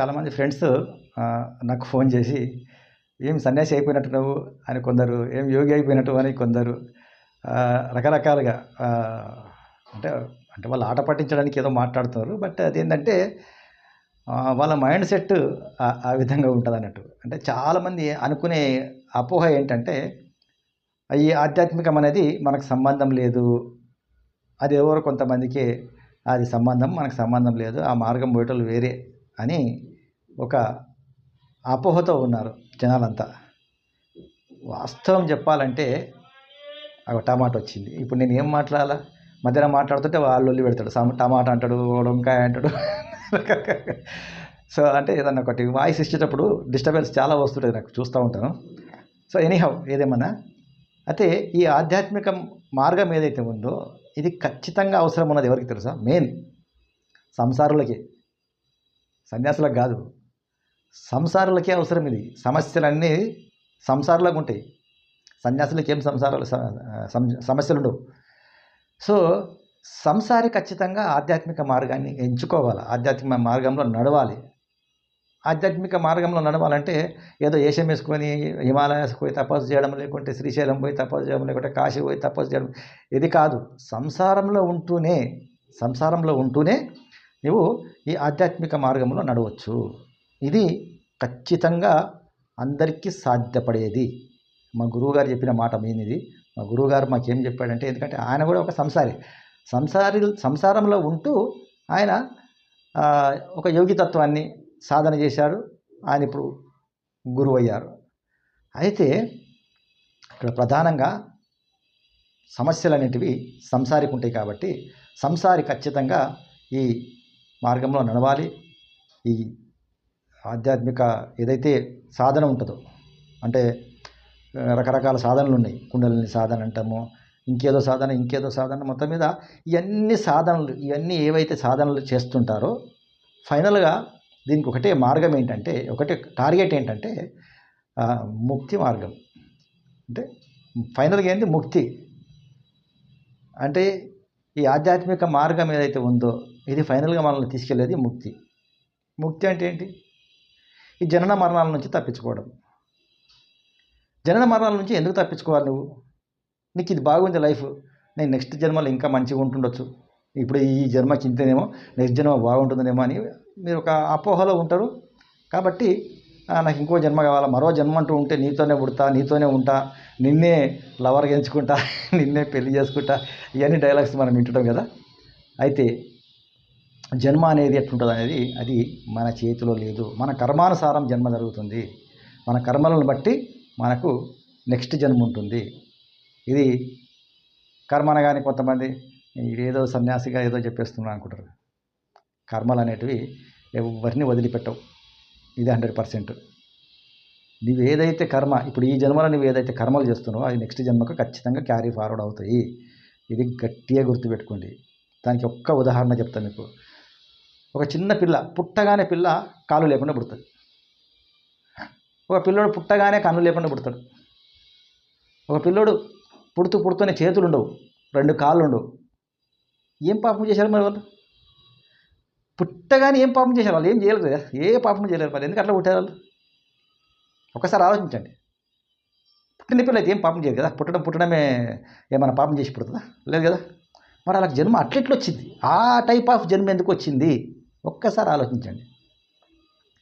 చాలామంది ఫ్రెండ్స్ నాకు ఫోన్ చేసి ఏం సన్యాసి అయిపోయినట్టు నువ్వు? అని కొందరు ఏం యోగి అయిపోయినట్టు? అని కొందరు రకరకాలుగా అంటే అంటే వాళ్ళు ఆట పట్టించడానికి ఏదో మాట్లాడుతున్నారు. బట్ అదేంటంటే వాళ్ళ మైండ్ సెట్ ఆ- ఆ విధంగా ఉంటుంది అన్నట్టు. అంటే చాలామంది అనుకునే అపోహ ఏంటంటే ఈ ఆధ్యాత్మికం అనేది మనకు సంబంధం లేదు. అది ఎవరో కొంతమందికి అది సంబంధం మనకు సంబంధం లేదు. ఆ మార్గం పోయేటోళ్ళు వేరే. అని ఒక అపోహతో ఉన్నారు జనాలంతా. వాస్తవం చెప్పాలంటే ఒక టమాటా వచ్చింది. ఇప్పుడు నేను ఏం మాట్లాడాలా? మధ్యలో మాట్లాడుతుంటే వాళ్ళు ఒళ్ళు పెడతాడు. టమాటా అంటాడు వంకాయ అంటాడు. సో అంటే ఏదన్నా ఒకటి వాయిస్ ఇచ్చేటప్పుడు డిస్టర్బెన్స్ చాలా వస్తుంటుంది నాకు చూస్తూ ఉంటాను. సో ఎనీహౌ ఏదేమన్నా. అయితే ఈ ఆధ్యాత్మిక మార్గం ఏదైతే ఉందో ఇది ఖచ్చితంగా అవసరం ఉన్నది ఎవరికి తెలుసా? మెయిన్ సంసారులకి. సన్యాసులకు కాదు. సంసారులకే అవసరం ఇది. సమస్యలన్నీ సంసారులకు ఉంటాయి. సన్యాసులకి ఏం సంసారాలు? సమస్యలు ఉండవు. సో సంసారి ఖచ్చితంగా ఆధ్యాత్మిక మార్గాన్ని ఎంచుకోవాలి. ఆధ్యాత్మిక మార్గంలో నడవాలి. ఆధ్యాత్మిక మార్గంలో నడవాలంటే ఏదో ఏషం వేసుకొని హిమాలయాస్ పోయి తపస్సు చేయడం లేకుంటే శ్రీశైలం పోయి తపస్సు చేయడం లేకుంటే కాశీ పోయి తపస్సు చేయడం. ఇది కాదు. సంసారంలో ఉంటూనే సంసారంలో ఉంటూనే నీవు ఈ ఆధ్యాత్మిక మార్గంలో నడవచ్చు. ఇది ఖచ్చితంగా అందరికీ సాధ్యపడేది. మా గురువుగారు చెప్పిన మాట మీనిది. మా గురువుగారు మాకేం చెప్పాడంటే ఎందుకంటే ఆయన కూడా ఒక సంసారి. సంసారి సంసారంలో ఉంటూ ఆయన ఒక యోగితత్వాన్ని సాధన చేశాడు. ఆయన ఇప్పుడు గురువు అయ్యారు అయితే ఇక్కడ ప్రధానంగా సమస్యలు అనేటివి సంసారికి ఉంటాయి కాబట్టి సంసారి ఖచ్చితంగా ఈ మార్గంలో నడవాలి. ఈ ఆధ్యాత్మిక ఏదైతే సాధన ఉంటుందో అంటే రకరకాల సాధనలు ఉన్నాయి. కుండలిని సాధన అంటాము ఇంకేదో సాధన ఇంకేదో సాధన మొత్తం మీద ఇవన్నీ సాధనలు ఇవన్నీ ఏవైతే సాధనలు చేస్తుంటారో ఫైనల్గా దీనికి ఒకటే మార్గం ఏంటంటే ఒకటే టార్గెట్ ఏంటంటే ముక్తి మార్గం. అంటే ఫైనల్గా ఏంటి ముక్తి. అంటే ఈ ఆధ్యాత్మిక మార్గం ఏదైతే ఉందో ఇది ఫైనల్గా మనల్ని తీసుకెళ్ళేది ముక్తి. ముక్తి అంటే ఏంటి? ఈ జనన మరణాల నుంచి తప్పించుకోవడం. జనన మరణాల నుంచి ఎందుకు తప్పించుకోవాలి నువ్వు? నీకు ఇది బాగుంది లైఫ్. నేను నెక్స్ట్ జన్మలో ఇంకా మంచిగా ఉంటుండొచ్చు. ఇప్పుడు ఈ జన్మ చింతనేమో నెక్స్ట్ జన్మ బాగుంటుందనేమో అని మీరు ఒక అపోహలో ఉంటారు. కాబట్టి నాకు ఇంకో జన్మ కావాలా? మరో జన్మ అంటూ ఉంటే నీతోనే పుడతా నీతోనే ఉంటా నిన్నే లవర్గా ఎంచుకుంటా నిన్నే పెళ్ళి చేసుకుంటా ఇవన్నీ డైలాగ్స్ మనం వింటడం కదా. అయితే జన్మ అనేది ఎట్లుంటుంది అనేది అది మన చేతిలో లేదు. మన కర్మానుసారం జన్మ జరుగుతుంది. మన కర్మలను బట్టి మనకు నెక్స్ట్ జన్మ ఉంటుంది. ఇది కర్మ అనగానే కొంతమంది ఏదో సన్యాసిగా ఏదో చెప్పేస్తున్నా అనుకుంటారు. కర్మలు అనేటివి ఎవరిని వదిలిపెట్టవు. ఇది హండ్రెడ్ పర్సెంట్. నువ్వు ఏదైతే కర్మ ఇప్పుడు ఈ జన్మలో నువ్వు ఏదైతే కర్మలు చేస్తున్నావో అది నెక్స్ట్ జన్మకు ఖచ్చితంగా క్యారీ ఫార్వర్డ్ అవుతాయి. ఇది గట్టిగా గుర్తుపెట్టుకోండి. దానికి ఒక్క ఉదాహరణ చెప్తాను మీకు. ఒక చిన్న పిల్ల పుట్టగానే పిల్ల కాలు లేకుండా పుడుతుంది. ఒక పిల్లోడు పుట్టగానే కన్ను లేకుండా పుడతాడు. ఒక పిల్లోడు పుడుతూ పుడుతూనే చేతులు ఉండవు రెండు కాళ్ళు ఉండవు. ఏం పాపం చేశారు మరి వాళ్ళు? పుట్టగానే ఏం పాపం చేశారు వాళ్ళు? ఏం చేయలేరు కదా? ఏ పాపం చేయలేరు మరి? ఎందుకు అట్లా పుట్టారు వాళ్ళు? ఒకసారి ఆలోచించండి. పుట్టిన పిల్ల అయితే ఏం పాపం చేయదు కదా? పుట్టడం పుట్టడమే ఏమైనా పాపం చేసి పుడుతుందా? లేదు కదా? మరి వాళ్ళకి జన్మ అట్లెట్లు వచ్చింది ఆ టైప్ ఆఫ్ జన్మ ఎందుకు వచ్చింది? ఒక్కసారి ఆలోచించండి.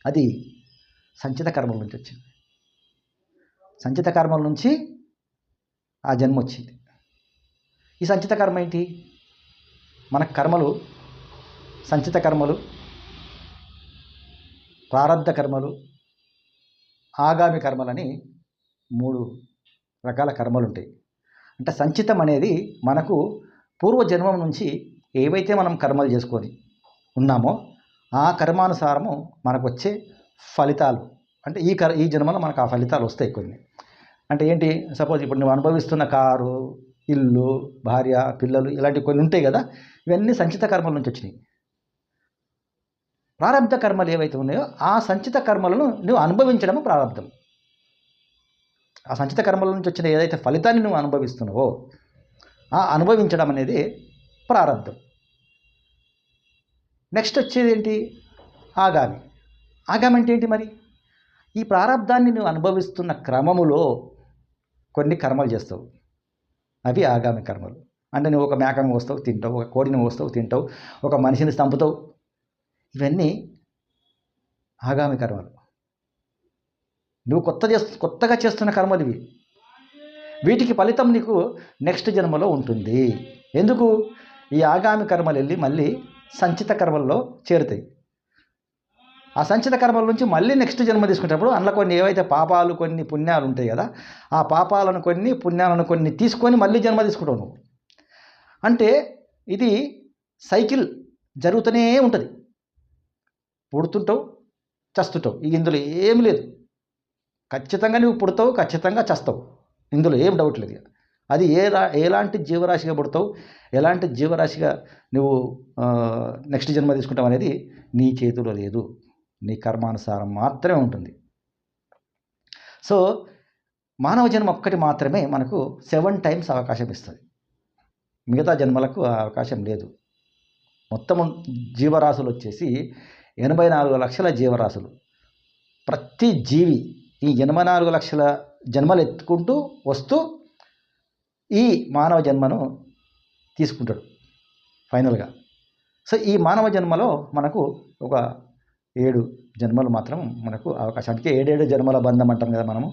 అది సంచిత కర్మల నుంచి వచ్చింది. సంచిత కర్మల నుంచి ఆ జన్మ వచ్చింది. ఈ సంచిత కర్మ ఏంటి? మన కర్మలు సంచిత కర్మలు ప్రారంధ కర్మలు ఆగామి కర్మలని మూడు రకాల కర్మలు ఉంటాయి. అంటే సంచితం అనేది మనకు పూర్వజన్మం నుంచి ఏవైతే మనం కర్మలు చేసుకొని ఉన్నామో ఆ కర్మానుసారము మనకు వచ్చే ఫలితాలు. అంటే ఈ కర్ ఈ జన్మలో మనకు ఆ ఫలితాలు వస్తాయి కొన్ని. అంటే ఏంటి? సపోజ్ ఇప్పుడు నువ్వు అనుభవిస్తున్న కారు ఇల్లు భార్య పిల్లలు ఇలాంటివి కొన్ని ఉంటాయి కదా ఇవన్నీ సంచిత కర్మల నుంచి వచ్చినాయి. ప్రారంభ కర్మలు ఏవైతే ఉన్నాయో ఆ సంచిత కర్మలను నువ్వు అనుభవించడం ప్రారంభం. ఆ సంచిత కర్మల నుంచి వచ్చిన ఏదైతే ఫలితాన్ని నువ్వు అనుభవిస్తున్నావో ఆ అనుభవించడం అనేది ప్రారంభం. నెక్స్ట్ వచ్చేది ఏంటి ఆగామి. ఆగామి అంటే ఏంటి మరి? ఈ ప్రారంధాన్ని నువ్వు అనుభవిస్తున్న క్రమములో కొన్ని కర్మలు చేస్తావు. అవి ఆగామి కర్మలు. అంటే నువ్వు ఒక మేకను వస్తావు తింటావు ఒక కోడిని వస్తావు తింటావు ఒక మనిషిని చంపుతావు ఇవన్నీ ఆగామి కర్మలు. నువ్వు కొత్త చేస్తు కొత్తగా చేస్తున్న కర్మలు ఇవి. వీటికి ఫలితం నీకు నెక్స్ట్ జన్మలో ఉంటుంది. ఎందుకు? ఈ ఆగామి కర్మలు వెళ్ళి మళ్ళీ సంచిత కర్మల్లో చేరుతాయి. ఆ సంచిత కర్మల నుంచి మళ్ళీ నెక్స్ట్ జన్మ తీసుకునేటప్పుడు అందులో కొన్ని ఏవైతే పాపాలు కొన్ని పుణ్యాలు ఉంటాయి కదా ఆ పాపాలను కొన్ని పుణ్యాలను కొన్ని తీసుకొని మళ్ళీ జన్మ తీసుకుంటావు నువ్వు. అంటే ఇది సైకిల్ జరుగుతూనే ఉంటుంది. పుడుతుంటావు చస్తుంటావు. ఇక ఇందులో ఏం లేదు. ఖచ్చితంగా నువ్వు పుడతావు ఖచ్చితంగా చస్తావు. ఇందులో ఏం డౌట్ లేదు అది ఏ రా ఎలాంటి జీవరాశిగా పుడతావు? ఎలాంటి జీవరాశిగా నువ్వు నెక్స్ట్ జన్మ తీసుకుంటావు అనేది నీ చేతిలో లేదు. నీ కర్మానుసారం మాత్రమే ఉంటుంది. సో మానవ జన్మ ఒక్కటి మాత్రమే మనకు సెవెన్ టైమ్స్ అవకాశం ఇస్తుంది. మిగతా జన్మలకు అవకాశం లేదు. మొత్తం జీవరాశులు వచ్చేసి ఎనభై నాలుగు లక్షల జీవరాశులు. ప్రతి జీవి ఈ ఎనభై నాలుగు లక్షల జన్మలు ఎత్తుకుంటూ వస్తూ ఈ మానవ జన్మను తీసుకుంటాడు ఫైనల్గా. సో ఈ మానవ జన్మలో మనకు ఒక ఏడు జన్మలు మాత్రం మనకు అవకాశానికి ఏడేడు జన్మల బంధం అంటాం కదా మనము.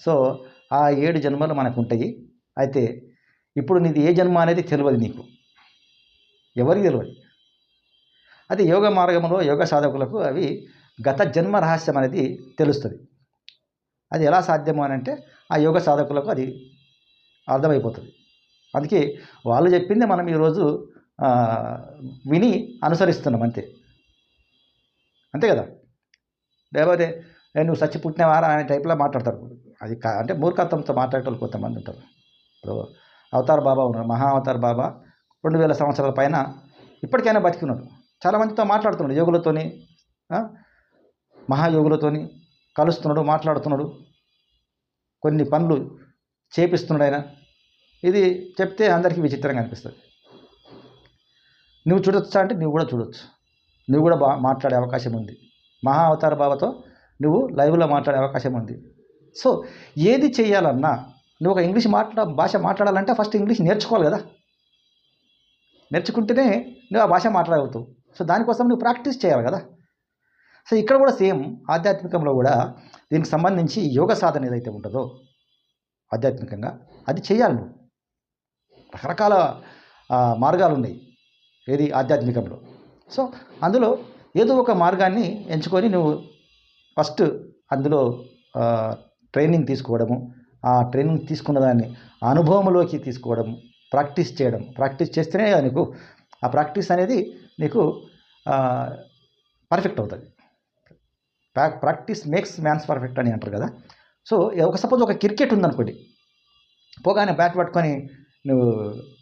సో ఆ ఏడు జన్మలు మనకు ఉంటాయి అయితే ఇప్పుడు నీది ఏ జన్మ అనేది తెలియదు నీకు. ఎవరికి తెలియదు అది యోగ మార్గంలో యోగ సాధకులకు అవి గత జన్మ రహస్యం అనేది తెలుస్తుంది. అది ఎలా సాధ్యము అని అంటే ఆ యోగ సాధకులకు అది అర్థమైపోతుంది. అందుకే వాళ్ళు చెప్పింది మనం ఈరోజు విని అనుసరిస్తున్నాం అంతే. అంతే కదా? లేకపోతే నేను నువ్వు సచ్చి పుట్టినవారా? అనే టైప్లో మాట్లాడతారు. అది కా- అంటే మూర్ఖత్వంతో మాట్లాడేటోళ్ళు కొంతమంది ఉంటారు. ఇప్పుడు అవతార్ బాబా ఉన్నారు మహా అవతార్ బాబా. రెండు వేల సంవత్సరాల పైన ఇప్పటికైనా బతికున్నాడు చాలామందితో మాట్లాడుతున్నాడు యోగులతోని మహాయోగులతోని కలుస్తున్నాడు మాట్లాడుతున్నాడు. కొన్ని పనులు చేపిస్తున్నాడు ఆయన. ఇది చెప్తే అందరికీ విచిత్రంగా అనిపిస్తుంది. నువ్వు చూడొచ్చా? అంటే నువ్వు కూడా చూడొచ్చు. నువ్వు కూడా బా మాట్లాడే అవకాశం ఉంది. మహా అవతార బాబాతో నువ్వు లైవ్లో మాట్లాడే అవకాశం ఉంది. సో ఏది చేయాలన్నా నువ్వు ఒక ఇంగ్లీష్ మాట్లా భాష మాట్లాడాలంటే ఫస్ట్ ఇంగ్లీష్ నేర్చుకోవాలి కదా. నేర్చుకుంటేనే నువ్వు ఆ భాష మాట్లాడగలుగుతావు. సో దానికోసం నువ్వు ప్రాక్టీస్ చేయాలి కదా. సో ఇక్కడ కూడా సేమ్ ఆధ్యాత్మికంలో కూడా దీనికి సంబంధించి యోగ సాధన ఏదైతే ఉంటుందో ఆధ్యాత్మికంగా అది చేయాలి నువ్వు. రకరకాల మార్గాలు ఉన్నాయి ఏది ఆధ్యాత్మికంలో. సో అందులో ఏదో ఒక మార్గాన్ని ఎంచుకొని నువ్వు ఫస్ట్ అందులో ట్రైనింగ్ తీసుకోవడము ఆ ట్రైనింగ్ తీసుకున్న దాన్ని అనుభవంలోకి తీసుకోవడం ప్రాక్టీస్ చేయడం. ప్రాక్టీస్ చేస్తేనే నీకు ఆ ప్రాక్టీస్ అనేది నీకు పర్ఫెక్ట్ అవుతుంది. ప్రా ప్రాక్టీస్ మేక్స్ మ్యాన్స్ పర్ఫెక్ట్ అని అంటారు కదా. సో ఒక సపోజ్ ఒక క్రికెట్ ఉందనుకోండి. పోగానే బ్యాట్ పట్టుకొని నువ్వు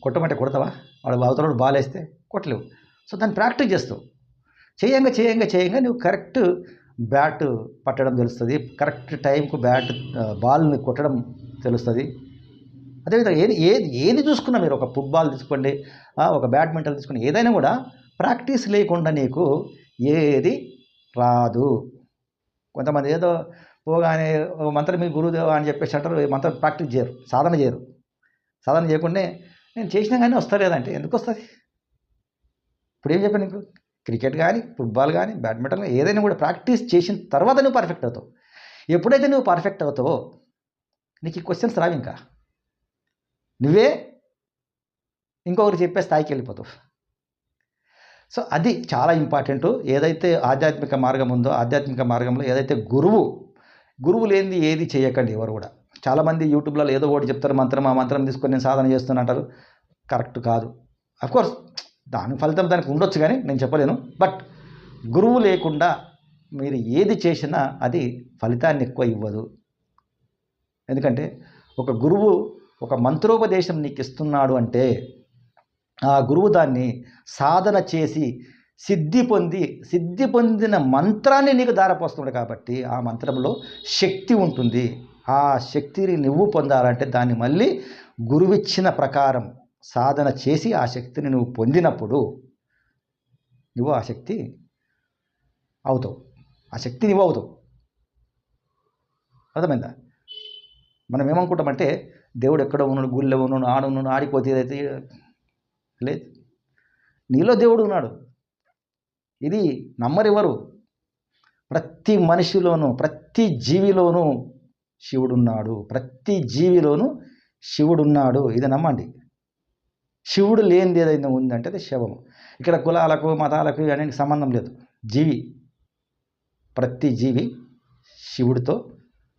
కొట్టమంటే కొడతావా? వాడు అవతల బాల్ వేస్తే కొట్టలేవు. సో దాన్ని ప్రాక్టీస్ చేస్తావు. చేయంగా చేయంగా చేయంగా నువ్వు కరెక్ట్ బ్యాట్ పట్టడం తెలుస్తుంది. కరెక్ట్ టైంకు బ్యాట్ బాల్ని కొట్టడం తెలుస్తుంది. అదేవిధంగా ఏది ఏది ఏది చూసుకున్నా మీరు ఒక ఫుట్బాల్ తీసుకోండి ఒక బ్యాడ్మింటన్ తీసుకోండి ఏదైనా కూడా ప్రాక్టీస్ లేకుండా నీకు ఏది రాదు. కొంతమంది ఏదో పోగానే మంత్రం మీ గురుదేవ అని చెప్పేసి అంటారు. మంత్రం ప్రాక్టీస్ చేయరు సాధన చేయరు. సాధన చేయకుండా నేను చేసినా కానీ వస్తలేదంటే ఎందుకు వస్తుంది? ఇప్పుడు ఏం చెప్పాను నీకు? క్రికెట్ కానీ ఫుట్బాల్ కానీ బ్యాడ్మింటన్ కానీ ఏదైనా కూడా ప్రాక్టీస్ చేసిన తర్వాత నువ్వు పర్ఫెక్ట్ అవుతావు. ఎప్పుడైతే నువ్వు పర్ఫెక్ట్ అవుతావో నీకు ఈ క్వశ్చన్స్ రావు ఇంకా. నువ్వే ఇంకొకరు చెప్పే స్థాయికి వెళ్ళిపోతావు. సో అది చాలా ఇంపార్టెంట్. ఏదైతే ఆధ్యాత్మిక మార్గం ఉందో ఆధ్యాత్మిక మార్గంలో ఏదైతే గురువు గురువు లేనిది ఏది చేయకండి ఎవరు కూడా. చాలామంది యూట్యూబ్లో ఏదో ఒకటి చెప్తారు మంత్రం ఆ మంత్రం తీసుకొని నేను సాధన చేస్తున్నాంటారు కరెక్ట్ కాదు. అఫ్కోర్స్ దాని ఫలితం దానికి ఉండొచ్చు కానీ నేను చెప్పలేను. బట్ గురువు లేకుండా మీరు ఏది చేసినా అది ఫలితాన్ని ఎక్కువ ఇవ్వదు. ఎందుకంటే ఒక గురువు ఒక మంత్రోపదేశం నీకు ఇస్తున్నాడు అంటే ఆ గురువు దాన్ని సాధన చేసి సిద్ధి పొంది సిద్ధి పొందిన మంత్రాన్ని నీకు దారపోస్తున్నాడు కాబట్టి ఆ మంత్రంలో శక్తి ఉంటుంది. ఆ శక్తిని నువ్వు పొందాలంటే దాన్ని మళ్ళీ గురువిచ్చిన ప్రకారం సాధన చేసి ఆ శక్తిని నువ్వు పొందినప్పుడు నువ్వు ఆ శక్తి అవుతావు. ఆ శక్తి నువ్వు అవుతావు. అర్థమైందా? మనం ఏమనుకుంటామంటే దేవుడు ఎక్కడ ఉన్నాడు గుళ్ళో ఉన్నాడు ఆడు ఉన్నాడు ఆడిపోతే ఏదైతే లేదు. నీలో దేవుడు ఉన్నాడు. ఇది నమ్మరెవరు? ప్రతి మనిషిలోనూ ప్రతి జీవిలోనూ శివుడున్నాడు. ప్రతి జీవిలోనూ శివుడున్నాడు. ఇది నమ్మండి. శివుడు లేనిది ఏదైనా ఉందంటే అది శవము. ఇక్కడ కులాలకు మతాలకు అనేది సంబంధం లేదు. జీవి. ప్రతి జీవి శివుడితో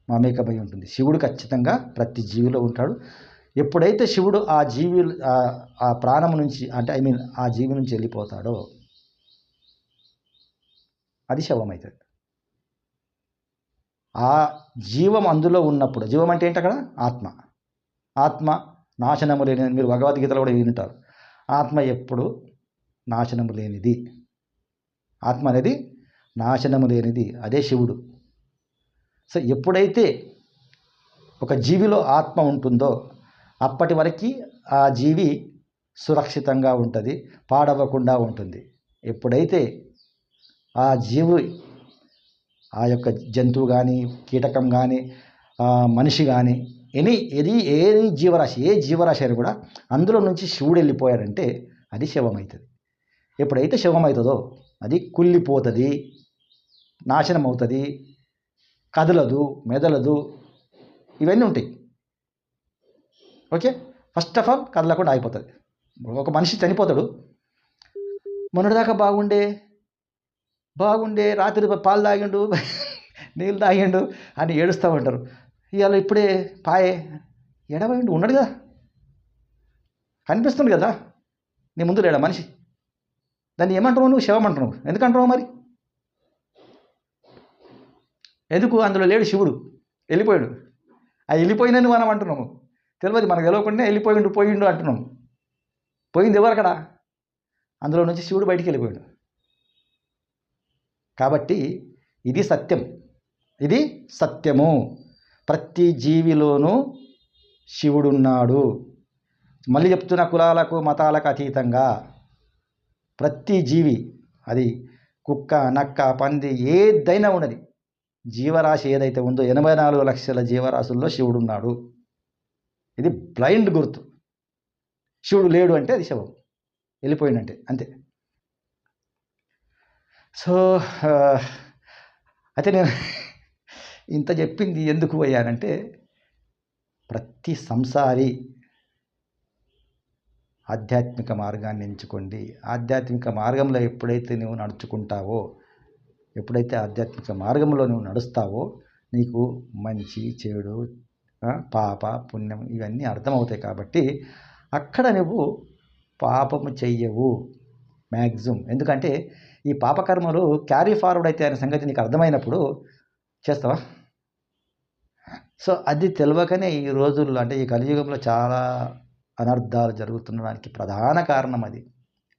మమేకమై ఉంటుంది. శివుడు ఖచ్చితంగా ప్రతి జీవిలో ఉంటాడు. ఎప్పుడైతే శివుడు ఆ జీవి ఆ- ఆ ప్రాణం నుంచి అంటే ఐ మీన్ ఆ జీవి నుంచి వెళ్ళిపోతాడో అది శవం అవుతుంది ఆ జీవం అందులో ఉన్నప్పుడు జీవం అంటే ఏంటి అక్కడ? ఆత్మ. ఆత్మ నాశనము లేని మీరు భగవద్గీతలో కూడా వింటారు. ఆత్మ ఎప్పుడు నాశనము లేనిది? ఆత్మ అనేది నాశనము లేనిది. అదే శివుడు. సో ఎప్పుడైతే ఒక జీవిలో ఆత్మ ఉంటుందో అప్పటి వరకు ఆ జీవి సురక్షితంగా ఉంటుంది పాడవకుండా ఉంటుంది. ఎప్పుడైతే ఆ జీవు ఆ యొక్క జంతువు కానీ కీటకం కానీ మనిషి కానీ ఎనీ ఏది ఏ జీవరాశి ఏ జీవరాశి అయినా కూడా అందులో నుంచి శివుడు వెళ్ళిపోయాడంటే అది శవం అవుతుంది ఎప్పుడైతే శవం అవుతుందో అది కుళ్ళిపోతుంది నాశనం అవుతుంది కదలదు మెదలదు ఇవన్నీ ఉంటాయి. ఓకే? ఫస్ట్ ఆఫ్ ఆల్ కదలకుండా అయిపోతుంది ఒక మనిషి చనిపోతాడు. మొన్నటిదాకా బాగుండే బాగుండే రాత్రి పాలు తాగిండు నీళ్ళు తాగిండు అని ఏడుస్తూ ఉంటారు. ఇవాళ ఇప్పుడే పాయే ఎడబోయిండు ఉన్నాడు కదా. కనిపిస్తుంది కదా. నీ ముందు లేడా మనిషి? దాన్ని ఏమంటున్నావు నువ్వు? శవం అంటున్నావు. ఎందుకంటున్నావు మరి? ఎందుకు? అందులో లేడు శివుడు. వెళ్ళిపోయాడు. ఆ వెళ్ళిపోయినని మనం అంటున్నాము తెలియదు మనకు తెలియకుండా వెళ్ళిపోయిండు పోయిండు అంటున్నాం పోయింది ఎవరు అక్కడ? అందులో నుంచి శివుడు బయటికి వెళ్ళిపోయాడు. కాబట్టి ఇది సత్యం. ఇది సత్యము. ప్రతి జీవిలోనూ శివుడున్నాడు. మళ్ళీ చెప్తున్న కులాలకు మతాలకు అతీతంగా ప్రతి జీవి అది కుక్క నక్క పంది ఏదైనా ఉన్నది జీవరాశి ఏదైతే ఉందో ఎనభై నాలుగు లక్షల జీవరాశుల్లో శివుడు ఉన్నాడు ఇది బ్లైండ్ గుర్తు. శివుడు లేడు అంటే అది శవం. వెళ్ళిపోయిందంటే అంతే. సో అయితే నేను ఇంత చెప్పింది ఎందుకు అయ్యానంటే ప్రతి సంసారి ఆధ్యాత్మిక మార్గాన్ని ఎంచుకోండి. ఆధ్యాత్మిక మార్గంలో ఎప్పుడైతే నువ్వు నడుచుకుంటావో ఎప్పుడైతే ఆధ్యాత్మిక మార్గంలో నువ్వు నడుస్తావో నీకు మంచి చెడు పాప పుణ్యం ఇవన్నీ అర్థమవుతాయి కాబట్టి అక్కడ నువ్వు పాపము చెయ్యవు. మ్యాక్సిమం ఎందుకంటే ఈ పాపకర్మలు క్యారీ ఫార్వర్డ్ అయితే అనే సంగతి నీకు అర్థమైనప్పుడు చేస్తావా? సో అది తెలియకనే ఈ రోజుల్లో అంటే ఈ కలియుగంలో చాలా అనర్థాలు జరుగుతుండడానికి ప్రధాన కారణం అది.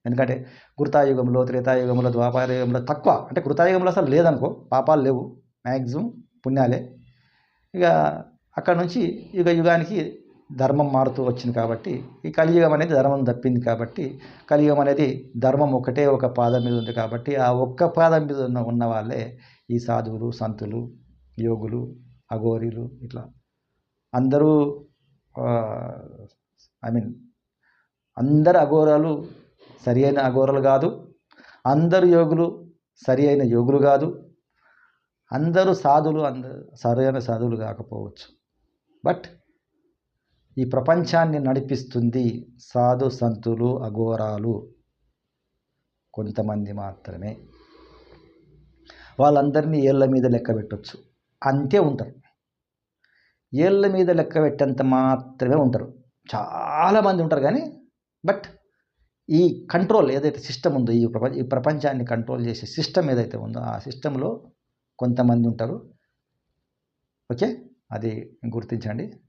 ఎందుకంటే కృతాయుగంలో త్రేతాయుగంలో ద్వాపారయుగంలో తక్కువ. అంటే కృతాయుగంలో అసలు లేదనుకో పాపాలు లేవు. మ్యాక్సిమం పుణ్యాలే. ఇక అక్కడ నుంచి యుగ యుగానికి ధర్మం మారుతూ వచ్చింది కాబట్టి ఈ కలియుగం అనేది ధర్మం తప్పింది కాబట్టి కలియుగం అనేది ధర్మం ఒకటే ఒక పాదం మీద ఉంది కాబట్టి ఆ ఒక్క పాదం మీద ఉన్న ఉన్న వాళ్ళే ఈ సాధువులు సంతులు యోగులు అఘోరీలు ఇట్లా అందరూ ఐ మీన్ అందరు అఘోరాలు సరి అయిన అఘోరాలు కాదు అందరు యోగులు సరి అయిన యోగులు కాదు అందరూ సాధులు అందరు సరైన సాధువులు కాకపోవచ్చు. బట్ ఈ ప్రపంచాన్ని నడిపిస్తుంది సాధు సంతులు అఘోరాలు. కొంతమంది మాత్రమే. వాళ్ళందరినీ ఏళ్ళ మీద లెక్క పెట్టవచ్చు అంతే ఉంటారు. ఏళ్ళ మీద లెక్క పెట్టేంత మాత్రమే ఉంటారు. చాలామంది ఉంటారు కానీ బట్ ఈ కంట్రోల్ ఏదైతే సిస్టమ్ ఉందో ఈ ప్రపంచ ఈ ప్రపంచాన్ని కంట్రోల్ చేసే సిస్టమ్ ఏదైతే ఉందో ఆ సిస్టంలో కొంతమంది ఉంటారు. ఓకే? అది గుర్తించండి.